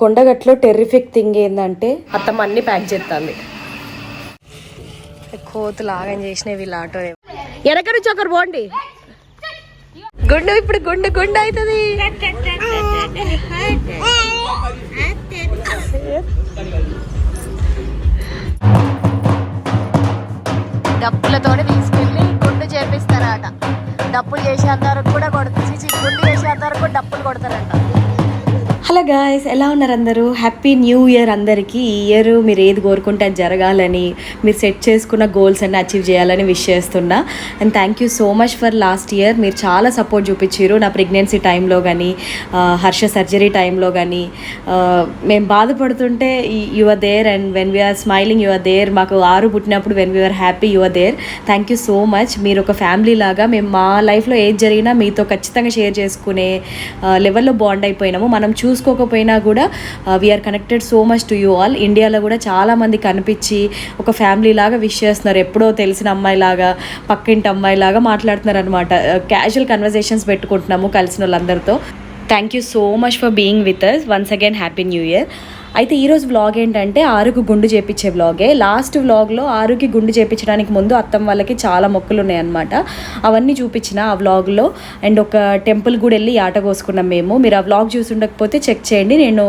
కొండగట్లో terrific thing ఏంటంటే అత్తమ్మ అన్ని ప్యాక్ చేస్తుంది. కోతులు ఆగం చేసినవి వీళ్ళ ఆటో వెనక నుంచి ఒకరు పోండి. గుండు ఇప్పుడు గుండు గుండు అవుతుంది. డప్పులతోనే తీసుకెళ్ళి గుండు చేపిస్తారట. డప్పులు చేసేంత వరకు కూడా కొడుతుంది. గుండు చేసేంత వరకు డప్పులు కొడతారంట. హలో గాయస్ ఎలా ఉన్నారు అందరూ? హ్యాపీ న్యూ ఇయర్ అందరికీ. ఈ ఇయర్ మీరు ఏది కోరుకుంటే అది జరగాలని మీరు సెట్ చేసుకున్న గోల్స్ అన్ని అచీవ్ చేయాలని విష్ చేస్తున్నా. And thank you so much for last year మీరు చాలా సపోర్ట్ చూపించారు నా ప్రెగ్నెన్సీ టైంలో కానీ హర్ష సర్జరీ టైంలో కానీ మేము బాధపడుతుంటే you're there and when we are smiling you're there మాకు ఆరు పుట్టినప్పుడు when we are happy you're there thank you so much మీరు ఒక ఫ్యామిలీ లాగా మేము మా లైఫ్లో ఏది జరిగినా మీతో ఖచ్చితంగా షేర్ చేసుకునే లెవెల్లో బాండ్ అయిపోయినాము. మనం చూసుకోకపోయినా కూడా we are connected so much to you all ఇండియాలో కూడా చాలామంది కనిపించి ఒక ఫ్యామిలీ లాగా విష్ చేస్తున్నారు. ఎప్పుడో తెలిసిన అమ్మాయిలాగా పక్కింటి అమ్మాయిలాగా మాట్లాడుతున్నారు అనమాట క్యాజువల్ కన్వర్జేషన్స్ పెట్టుకుంటున్నాము కలిసిన వాళ్ళందరితో thank you so much for being with us once again happy new year అయితే ఈరోజు వ్లాగ్ ఏంటంటే ఆరుకు గుండు చేపించే వ్లాగే లాస్ట్ వ్లాగ్లో ఆరుకి గుండు చేపించడానికి ముందు అత్తం వాళ్ళకి చాలా మొక్కలు ఉన్నాయన్నమాట. అవన్నీ చూపించిన ఆ వ్లాగ్లో అండ్ ఒక టెంపుల్ కూడా వెళ్ళి ఆట కోసుకున్నాం మేము. మీరు ఆ వ్లాగ్ చూసి ఉండకపోతే చెక్ చేయండి. నేను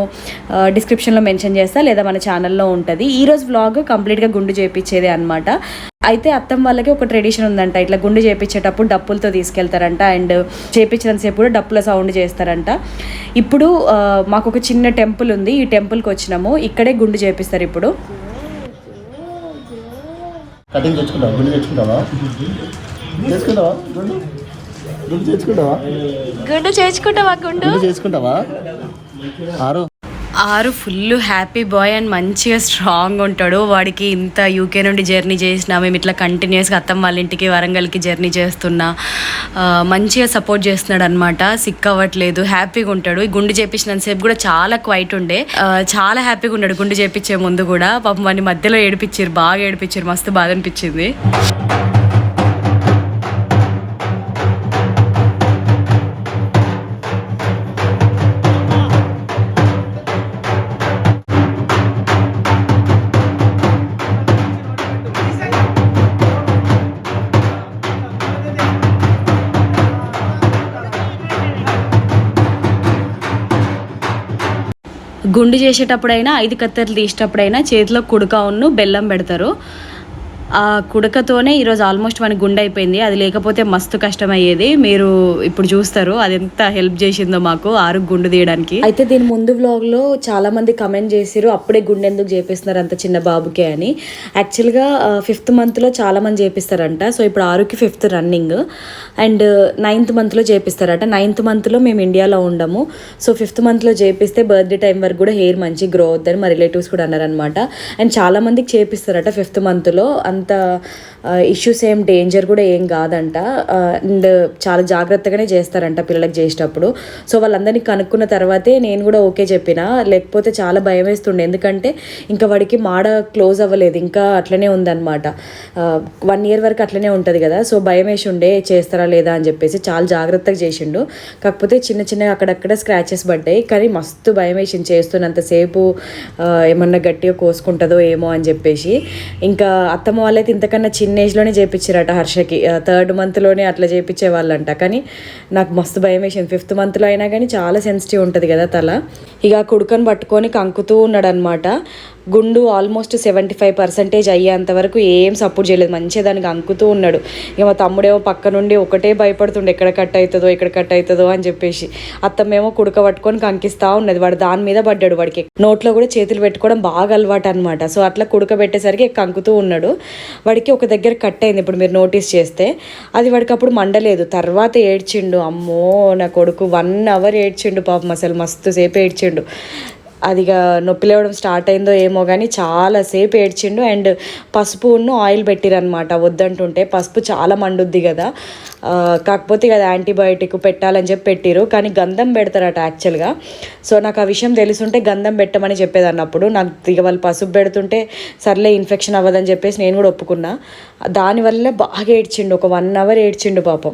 డిస్క్రిప్షన్లో మెన్షన్ చేస్తాను లేదా మన ఛానల్లో ఉంటుంది. ఈరోజు వ్లాగ్ కంప్లీట్గా గుండు చేపించేదే అనమాట అయితే అత్తం వాళ్ళకి ఒక ట్రెడిషన్ ఉందంట. ఇట్లా గుండు చేపించేటప్పుడు డప్పులతో తీసుకెళ్తారంట. అండ్ చేపించినంతసేపు కూడా డప్పుల సౌండ్ చేస్తారంట. ఇప్పుడు మాకు ఒక చిన్న టెంపుల్ ఉంది. ఈ టెంపుల్కి వచ్చినాము ఇక్కడే గుండు చేపిస్తారు ఇప్పుడు. కటింగ్ తెచ్చుకుంటావా? గుండు తెచ్చుకుంటావా? చేసుకుంటావా గుండు? గుండు తెచ్చుకుంటావా? గుండు చేర్చుకుంటావా గుండు? గుండు చేసుకుంటావా Aaru. Aaru full happy boy and మంచిగా స్ట్రాంగ్ ఉంటాడు. వాడికి ఇంత యూకే నుండి జర్నీ చేసినా మేము ఇట్లా కంటిన్యూస్గా అత్తం వాళ్ళ ఇంటికి వరంగల్కి జర్నీ చేస్తున్నా మంచిగా సపోర్ట్ చేస్తున్నాడు అనమాట సిక్ అవ్వట్లేదు హ్యాపీగా ఉంటాడు. ఈ గుండు చేపించినంతసేపు కూడా చాలా క్వైట్ ఉండే. చాలా హ్యాపీగా ఉన్నాడు గుండు చేపించే ముందు కూడా. పాపం వాడిని మధ్యలో ఏడిపించారు బాగా ఏడిపించారు. మస్తు బాధ అనిపించింది. గుండు చేసేటప్పుడైనా ఐదు కత్తెరలు తీసేటప్పుడైనా చేతిలో కుడుక ఉన్ను బెల్లం పెడతారు. ఆ కుడకతోనే ఈరోజు ఆల్మోస్ట్ మన గుండె అయిపోయింది. అది లేకపోతే మస్తు కష్టమయ్యేది. మీరు ఇప్పుడు చూస్తారు అది ఎంత హెల్ప్ చేసిందో మాకు ఆరు గుండు తీయడానికి. అయితే దీని ముందు వ్లాగ్లో చాలా మంది కమెంట్ చేసిరు అప్పుడే గుండె ఎందుకు చేపిస్తున్నారు అంత చిన్న బాబుకే అని. యాక్చువల్గా ఫిఫ్త్ మంత్లో చాలా మంది చేపిస్తారంట. సో ఇప్పుడు ఆరుకి ఫిఫ్త్ రన్నింగ్ అండ్ నైన్త్ మంత్లో చేపిస్తారట. నైన్త్ మంత్లో మేము ఇండియాలో ఉండము. సో ఫిఫ్త్ మంత్లో చేపిస్తే బర్త్డే టైం వరకు కూడా హెయిర్ మంచి గ్రో అవుద్దని మా రిలేటివ్స్ కూడా అన్నారనమాట అండ్ చాలా మందికి చేపిస్తారట ఫిఫ్త్ మంత్లో అంత ఇష్యూస్ ఏం డేంజర్ కూడా ఏం కాదంట. అండ్ చాలా జాగ్రత్తగానే చేస్తారంట పిల్లలకు చేసేటప్పుడు. సో వాళ్ళందరినీ కనుక్కున్న తర్వాతే నేను కూడా ఓకే చెప్పిన. లేకపోతే చాలా భయం వేస్తుండే. ఎందుకంటే ఇంకా వాడికి మాడ క్లోజ్ అవ్వలేదు. ఇంకా అట్లనే ఉందన్నమాట. వన్ ఇయర్ వరకు అట్లనే ఉంటుంది కదా. సో భయం వేసి ఉండే చేస్తారా లేదా అని చెప్పేసి చాలా జాగ్రత్తగా చేసిండు. కాకపోతే చిన్న చిన్నగా అక్కడక్కడ స్క్రాచెస్ పడ్డాయి. కానీ మస్తు భయం వేసింది చేస్తున్నంతసేపు ఏమన్నా గట్టిగా కోసుకుంటుందో ఏమో అని చెప్పేసి. ఇంకా అత్తమ్మ వాళ్ళైతే ఇంతకన్నా చిన్న ఏజ్లోనే చేయించారట హర్షకి. థర్డ్ మంత్లోనే అట్లా చేయించే వాళ్ళంట కానీ నాకు మస్తు భయం వేసింది. ఫిఫ్త్ మంత్లో అయినా కానీ చాలా సెన్సిటివ్ ఉంటుంది కదా తల. ఇక ఆ కుడుకను పట్టుకొని కంకుతూ ఉన్నాడు అనమాట గుండు ఆల్మోస్ట్ సెవెంటీ ఫైవ్ పర్సెంటేజ్ అయ్యేంత వరకు ఏం సపోర్ట్ చేయలేదు. మంచిగా దానికి అంకుతూ ఉన్నాడు. ఇక మా తమ్ముడేమో పక్క నుండి ఒకటే భయపడుతుండే ఎక్కడ కట్ అవుతుందో ఎక్కడ కట్ అవుతుందో అని చెప్పేసి. అత్తమ్మేమో కుడక పట్టుకొని కంకిస్తూ ఉన్నది. వాడు దాని మీద పడ్డాడు వాడికి. నోట్లో కూడా చేతులు పెట్టుకోవడం బాగా అలవాటు అనమాట సో అట్లా కుడక పెట్టేసరికి కంకుతూ ఉన్నాడు. వాడికి ఒక దగ్గర కట్ అయింది. ఇప్పుడు మీరు నోటీస్ చేస్తే అది వాడికి అప్పుడు మండలేదు. తర్వాత ఏడ్చిండు. అమ్మో నా కొడుకు వన్ అవర్ ఏడ్చిండు పాపం. అసలు మస్తు సేపు ఏడ్చిండు. అది నొప్పి లేవడం స్టార్ట్ అయిందో ఏమో కానీ చాలాసేపు ఏడ్చిండు. అండ్ పసుపును ఆయిల్ పెట్టిరనమాట వద్దంటుంటే పసుపు చాలా మండుద్ది కదా. కాకపోతే ఇక అది యాంటీబయాటిక్ పెట్టాలని చెప్పి పెట్టిరు. కానీ గంధం పెడతారట యాక్చువల్గా. సో నాకు ఆ విషయం తెలుసుంటే గంధం పెట్టమని చెప్పేది అన్నప్పుడు నాకు ఇక వాళ్ళు పసుపు పెడుతుంటే సర్లే ఇన్ఫెక్షన్ అవ్వదని చెప్పేసి నేను కూడా ఒప్పుకున్నా. దానివల్ల బాగా ఏడ్చిండు. ఒక వన్ అవర్ ఏడ్చిండు పాపం.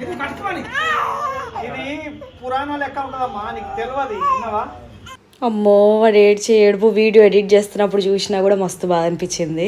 ఇది కట్టుకోని ఇది లెక్క ఉంటుందమ్మా నీకు తెలియదు విన్నావా? అమ్మో వాడు ఏడ్చి ఏడుపు వీడియో ఎడిట్ చేస్తున్నప్పుడు చూసినా కూడా మస్తు బాధ అనిపించింది.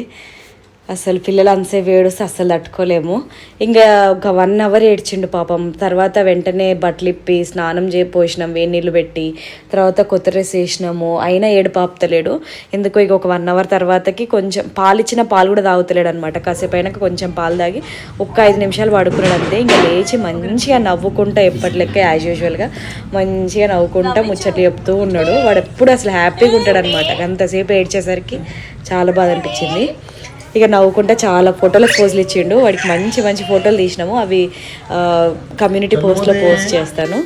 అసలు పిల్లలు అంతసేపు ఏడుస్తే అస్సలు తట్టుకోలేము. ఇంకా ఒక వన్ అవర్ ఏడ్చిండు పాపం. తర్వాత వెంటనే బట్టలు ఇప్పి స్నానం చేయి పోసినాం వేడి నీళ్ళు పెట్టి. తర్వాత కొత్త డ్రెస్ వేసినాము. అయినా ఏడు పాపుతలేడు. ఎందుకో ఇక ఒక వన్ అవర్ తర్వాతకి కొంచెం పాలు ఇచ్చిన పాలు కూడా తాగుతలేడు అనమాట కాసేపు అయినాక కొంచెం పాలు తాగి ఒక్క ఐదు నిమిషాలు పడుకున్నాడు అంతే. ఇంకా లేచి మంచిగా నవ్వుకుంటా ఎప్పటి లెక్క యాజ్ యూజువల్గా మంచిగా నవ్వుకుంటా ముచ్చట్లు చెప్తూ ఉన్నాడు. వాడు ఎప్పుడు అసలు హ్యాపీగా ఉంటాడు అనమాట అంతసేపు ఏడ్చేసరికి చాలా బాధ అనిపించింది. ఇక నవ్వుకుంటా చాలా ఫోటోలకు పోజులు ఇచ్చిండు. వాడికి మంచి మంచి ఫోటోలు తీసినాము. అవి కమ్యూనిటీ పోస్ట్లో పోస్ట్ చేస్తాను.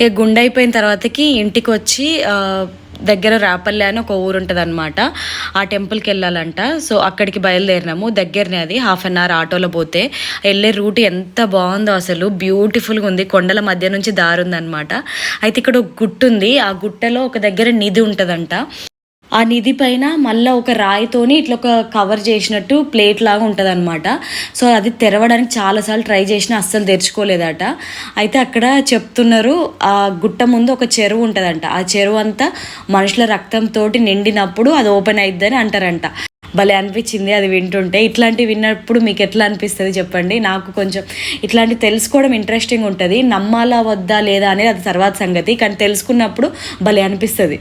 ఇక గుండె అయిపోయిన తర్వాతకి ఇంటికి వచ్చి దగ్గర రాపల్లి అని ఒక ఊరు ఉంటుంది అనమాట ఆ టెంపుల్కి వెళ్ళాలంట. సో అక్కడికి బయలుదేరినాము. దగ్గరనే అది హాఫ్ అన్ అవర్ ఆటోలో పోతే. వెళ్ళే రూట్ ఎంత బాగుందో అసలు. బ్యూటిఫుల్గా ఉంది. కొండల మధ్య నుంచి దారి అనమాట అయితే ఇక్కడ ఒక గుట్ట ఉంది. ఆ గుట్టలో ఒక దగ్గర నిధి ఉంటుందంట. ఆ నిధి పైన మళ్ళీ ఒక రాయితోని ఇట్లా ఒక కవర్ చేసినట్టు ప్లేట్ లాగా ఉంటుంది అనమాట సో అది తెరవడానికి చాలాసార్లు ట్రై చేసినా అస్సలు తెరుచుకోలేదట. అయితే అక్కడ చెప్తున్నారు ఆ గుట్ట ముందు ఒక చెరువు ఉంటుందంట. ఆ చెరువు అంతా మనుషుల రక్తంతో నిండినప్పుడు అది ఓపెన్ అయిద్దని అంటారంట. భలే అనిపించింది అది వింటుంటే. ఇట్లాంటివి విన్నప్పుడు మీకు ఎట్లా అనిపిస్తుంది చెప్పండి? నాకు కొంచెం ఇట్లాంటివి తెలుసుకోవడం ఇంట్రెస్టింగ్ ఉంటుంది. నమ్మాలా వద్దా లేదా అనేది అది తర్వాత సంగతి. కానీ తెలుసుకున్నప్పుడు భలే అనిపిస్తుంది.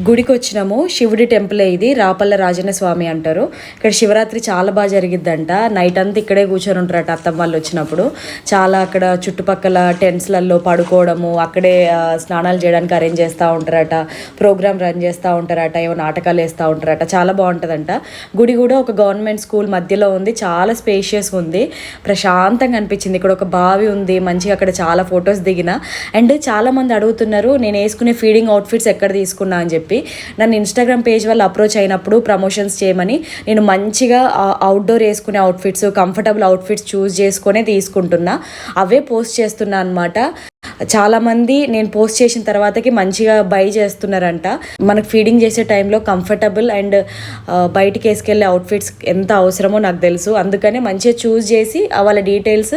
గుడికి వచ్చినాము శివుడి టెంపులే ఇది. రాపల్ల రాజన్న స్వామి అంటారు. ఇక్కడ శివరాత్రి చాలా బాగా జరిగిద్దంట. నైట్ అంతా ఇక్కడే కూర్చొని ఉంటారట అత్తమ్మ వాళ్ళు వచ్చినప్పుడు. చాలా అక్కడ చుట్టుపక్కల టెంట్స్లలో పడుకోవడము అక్కడే స్నానాలు చేయడానికి అరేంజ్ చేస్తూ ఉంటారట. ప్రోగ్రామ్ రన్ చేస్తూ ఉంటారట. ఏవో నాటకాలు వేస్తూ ఉంటారట. చాలా బాగుంటుందంట. గుడి కూడా ఒక గవర్నమెంట్ స్కూల్ మధ్యలో ఉంది. చాలా స్పేషియస్ ఉంది. ప్రశాంతంగా అనిపించింది. ఇక్కడ ఒక బావి ఉంది. మంచిగా అక్కడ చాలా ఫొటోస్ దిగిన. అండ్ చాలా మంది అడుగుతున్నారు నేను వేసుకునే ఫీడింగ్ అవుట్ఫిట్స్ ఎక్కడ తీసుకున్నా? అని చెప్పి. చెప్పి నన్ను ఇన్స్టాగ్రామ్ పేజ్ వల్ల అప్రోచ్ అయినప్పుడు ప్రమోషన్స్ చేయమని నేను మంచిగా అవుట్డోర్ వేసుకునే అవుట్ఫిట్స్ కంఫర్టబుల్ అవుట్ఫిట్స్ చూస్ చేసుకునే తీసుకుంటున్నా. అవే పోస్ట్ చేస్తున్నా అనమాట చాలామంది నేను పోస్ట్ చేసిన తర్వాతకి మంచిగా బై చేస్తున్నారంట. మనకు ఫీడింగ్ చేసే టైంలో కంఫర్టబుల్ అండ్ బయటికి వేసుకెళ్ళే అవుట్ఫిట్స్ ఎంత అవసరమో నాకు తెలుసు. అందుకనే మంచిగా చూస్ చేసి వాళ్ళ డీటెయిల్స్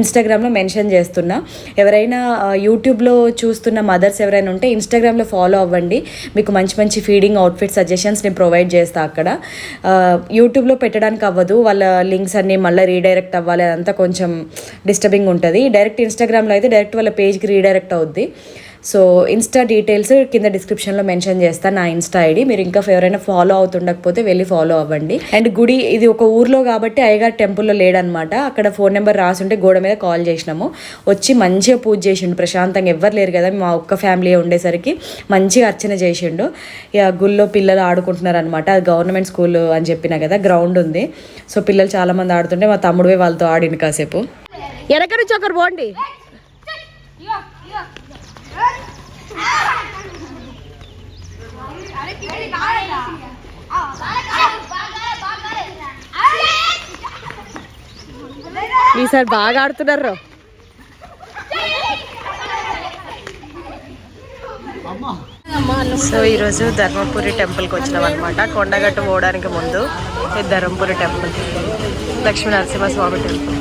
ఇన్స్టాగ్రామ్లో మెన్షన్ చేస్తున్నా. ఎవరైనా యూట్యూబ్లో చూస్తున్న మదర్స్ ఎవరైనా ఉంటే ఇన్స్టాగ్రామ్లో ఫాలో అవ్వండి. మీకు మంచి మంచి ఫీడింగ్ అవుట్ఫిట్ సజెషన్స్ నేను ప్రొవైడ్ చేస్తా అక్కడ. యూట్యూబ్లో పెట్టడానికి అవ్వదు. వాళ్ళ లింక్స్ అన్నీ మళ్ళీ రీడైరెక్ట్ అవ్వాలి. అదంతా కొంచెం డిస్టర్బింగ్ ఉంటుంది. డైరెక్ట్ ఇన్స్టాగ్రామ్లో అయితే డైరెక్ట్ వాళ్ళ పేజ్కి రీడైరెక్ట్ అవుద్ది. సో ఇన్స్టా డీటెయిల్స్ కింద డిస్క్రిప్షన్లో మెన్షన్ చేస్తాను నా ఇన్స్టా ఐడి. మీరు ఇంకా ఎవరైనా ఫాలో అవుతుండకపోతే వెళ్ళి ఫాలో అవ్వండి. అండ్ గుడి ఇది ఒక ఊర్లో కాబట్టి అయ్యగారు టెంపుల్లో లేడనమాట అక్కడ ఫోన్ నెంబర్ రాసుంటే గోడ మీద కాల్ చేసినాము. వచ్చి మంచిగా పూజ చేసిండు. ప్రశాంతంగా ఎవ్వరు లేరు కదా మా ఒక్క ఫ్యామిలీ ఉండేసరికి మంచిగా అర్చన చేసిండు. ఇక గుళ్ళో పిల్లలు ఆడుకుంటున్నారు అనమాట అది గవర్నమెంట్ స్కూల్ అని చెప్పిన కదా గ్రౌండ్ ఉంది. సో పిల్లలు చాలామంది ఆడుతుంటే మా తమ్ముడు వాళ్ళతో ఆడిండు కాసేపు. వెనక నుంచి ఒకరు పోండి. ఈసారి బాగా ఆడుతున్నారు సో ఈరోజు ధర్మపురి టెంపుల్కి వచ్చినాం అనమాట కొండగట్టు పోవడానికి ముందు ధర్మపురి టెంపుల్ లక్ష్మీ నరసింహస్వామి టెంపుల్.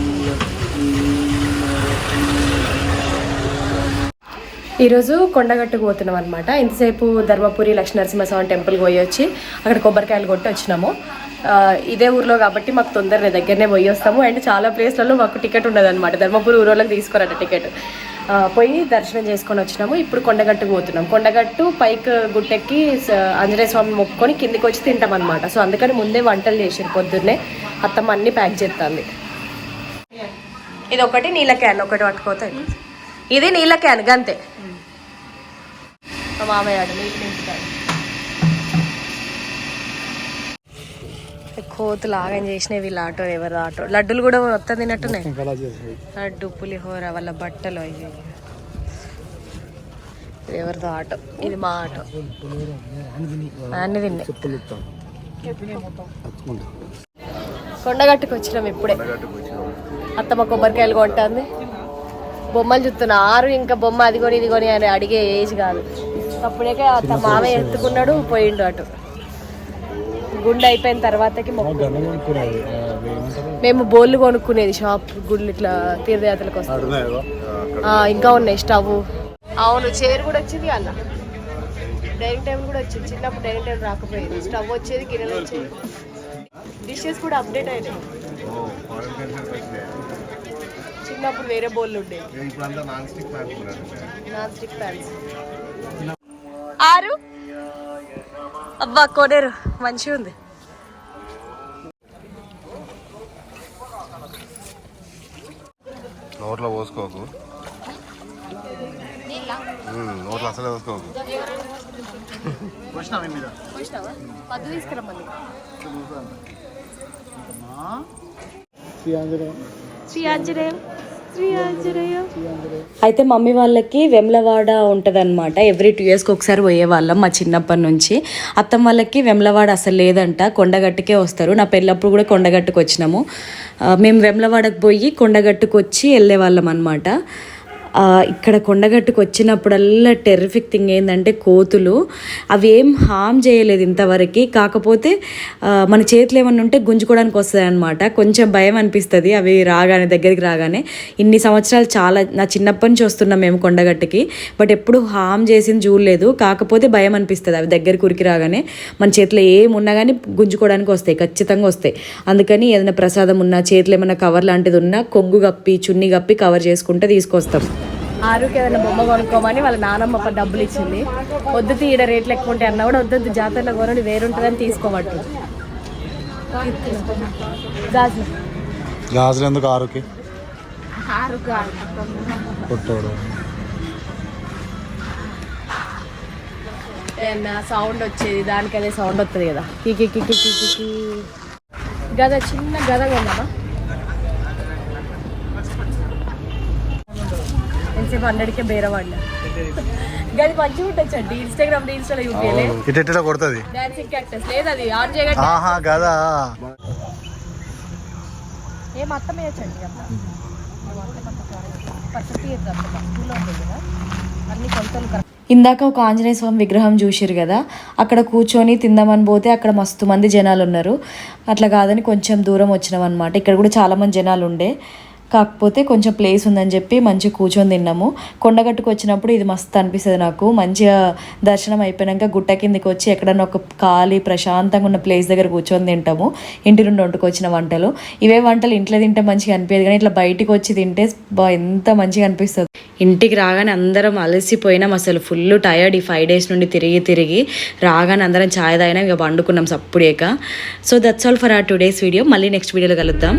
ఈరోజు కొండగట్టుకు పోతున్నాం అనమాట ఇంతసేపు ధర్మపురి లక్ష్మీనరసింహస్వామి టెంపుల్కి పోయి వచ్చి అక్కడ కొబ్బరికాయలు కొట్టి వచ్చినాము. ఇదే ఊర్లో కాబట్టి మాకు తొందరనే దగ్గరనే పోయి వస్తాము. అండ్ చాలా ప్లేస్లలో మాకు టికెట్ ఉండదు అనమాట ధర్మపురి ఊరోళ్ళకి తీసుకోరట టికెట్. పోయి దర్శనం చేసుకొని వచ్చినాము. ఇప్పుడు కొండగట్టుకు పోతున్నాం. కొండగట్టు పైకి గుట్టెక్కి ఆంజనేయ స్వామి మొక్కుకొని కిందికి వచ్చి తింటాం అనమాట సో అందుకని ముందే వంటలు చేసారు పొద్దున్నే. అత్తమ్మ అన్ని ప్యాక్ చేస్తుంది ఇది ఒకటి నీళ్ళ క్యాన్ ఒకటి పట్టుకోతాయి ఇది నీళ్ళ క్యాన్ గంతే. మామయ్య కోతులు ఆగం చేసినవి వీళ్ళ ఆటో ఎవరు ఆటో లడ్డూలు కూడా మొత్తం తిన్నట్టున్నాయి. లడ్డు పులిహోర వాళ్ళ బట్టలు అవి ఇది ఎవరిదో ఆటో. ఇది మా ఆటో. అన్ని తిన్నాయి. కొండగట్టుకు వచ్చినాం ఇప్పుడే. అత్తమ్మ కొబ్బరికాయలు కొంటుంది. బొమ్మలు చూస్తున్నా. ఆరు ఇంకా బొమ్మ అది కొని ఇది కొని అని అడిగే ఏజ్ కాదు. అప్పుడే అత్త మామయ్య ఎత్తుకున్నాడు పోయిండు అటు. గుండె అయిపోయిన తర్వాతకి మేము బోళ్ళు కొనుక్కునేది షాప్ గుళ్ళు ఇట్లా తీర్థయాత్రలకు వస్తాం. ఇంకా ఉన్నాయి స్టవ్ అవును చైర్ కూడా వచ్చింది అలా డైనింగ్ టేబుల్ కూడా వచ్చింది. చిన్నప్పుడు డైనింగ్ టేబుల్ రాకపోయేది. స్టవ్ వచ్చేది గిన్నెలు వచ్చేది. డిషెస్ కూడా అప్డేట్ అయినాయి. చిన్నప్పుడు వేరే బౌల్ ఉండేవి నాన్ స్టిక్ ప్యాన్స్ ఆరు? అబ్బా కొనేరు. మంచిగా ఉంది. నోట్లో పోసుకోకు. నోట్లో అసలే పోసుకోకు. శ్రీ ఆంజనేయం శ్రీ ఆంజనేయం. అయితే మమ్మీ వాళ్ళకి వెమ్లవాడ ఉంటుంది అనమాట ఎవ్రీ టూ ఇయర్స్కి ఒకసారి పోయేవాళ్ళం మా చిన్నప్పటి నుంచి. అత్తమ్మ వాళ్ళకి వెమ్లవాడ అసలు లేదంట. కొండగట్టుకే వస్తారు. నా పెళ్ళప్పుడు కూడా కొండగట్టుకు వచ్చినాము మేము వెమ్లవాడకు పోయి కొండగట్టుకు వచ్చి వెళ్ళేవాళ్ళం అనమాట ఇక్కడ కొండగట్టుకు వచ్చినప్పుడల్లా టెర్రిఫిక్ థింగ్ ఏంటంటే కోతులు. అవి ఏం హామ్ చేయలేదు ఇంతవరకు. కాకపోతే మన చేతిలో ఏమన్నా ఉంటే గుంజుకోవడానికి వస్తుంది అనమాట కొంచెం భయం అనిపిస్తుంది అవి రాగానే దగ్గరికి రాగానే. ఇన్ని సంవత్సరాలు చాలా నా చిన్నప్పటి నుంచి వస్తున్నాం మేము కొండగట్టుకి. బట్ ఎప్పుడు హామ్ చేసింది చూడలేదు. కాకపోతే భయం అనిపిస్తుంది అవి దగ్గరికి ఉరికి రాగానే. మన చేతిలో ఏమున్నా కానీ గుంజుకోవడానికి వస్తాయి ఖచ్చితంగా వస్తాయి. అందుకని ఏదైనా ప్రసాదం ఉన్నా చేతిలో ఏమైనా కవర్ లాంటిది ఉన్నా కొంగు కప్పి చున్ని కప్పి కవర్ చేసుకుంటే తీసుకొస్తాం. ఆరుకి ఏదైనా బొమ్మ కొనుక్కోమని వాళ్ళ నానమ్మ ఒక డబ్బులు ఇచ్చింది. వద్దు తీయడ రేట్లు ఎక్కువ ఉంటాయి అన్నా కూడా వద్దు జాతరలో కొనని వేరుంటుందని తీసుకోవట్టు గాజులు. గాజులు ఎందుకు ఆరుకి? సౌండ్ వచ్చేది దానికి అదే సౌండ్ వస్తుంది కదా. కికి కికి గద చిన్న గద కొందామా ఎంతసేపు హండ్రెడ్కే బేరవాడినా గది మంచిగా ఇన్స్టాగ్రామ్ రీల్స్లో చూపించలే ఇటు ఇట్లా కొడుతుంది. డాన్సింగ్ క్యాక్టస్ లేదు అది ఆన్ చేయగట్టి ఆహా కదా ఏం అర్థం వేయచ్చండి అట్లా పచ్చటి స్కూల్లో ఉంటుంది కదా. అన్ని కొలతలు కరెక్ట్. ఇందాక ఒక ఆంజనేయ స్వామి విగ్రహం చూసిరు కదా అక్కడ కూర్చొని తిందామని పోతే అక్కడ మస్తు మంది జనాలు ఉన్నారు అట్లా కాదని కొంచెం దూరం వచ్చినాం అనమాట ఇక్కడ కూడా చాలా మంది జనాలు ఉండే కాకపోతే కొంచెం ప్లేస్ ఉందని చెప్పి మంచిగా కూర్చొని తిన్నాము. కొండగట్టుకు వచ్చినప్పుడు ఇది మస్తు అనిపిస్తుంది నాకు. మంచిగా దర్శనం అయిపోయాక గుట్ట కిందకి వచ్చి ఎక్కడన్నా ఒక ఖాళీ ప్రశాంతంగా ఉన్న ప్లేస్ దగ్గర కూర్చొని తింటాము. ఇంటి నుండి వండుకొచ్చిన వంటలు. ఇవే వంటలు ఇంట్లో తింటే మంచిగా అనిపించదు కానీ ఇట్లా బయటికి వచ్చి తింటే బా ఎంత మంచిగా అనిపిస్తుంది. ఇంటికి రాగానే అందరం అలసిపోయినాం అసలు. ఫుల్ టయర్డ్ ఈ ఫైవ్ డేస్ నుండి తిరిగి తిరిగి. రాగానే అందరం ఛాయ్ తాగినా ఇక వండుకున్నాం సప్పుడేక. So that's all for our today's video మళ్ళీ నెక్స్ట్ వీడియోలో కలుద్దాం.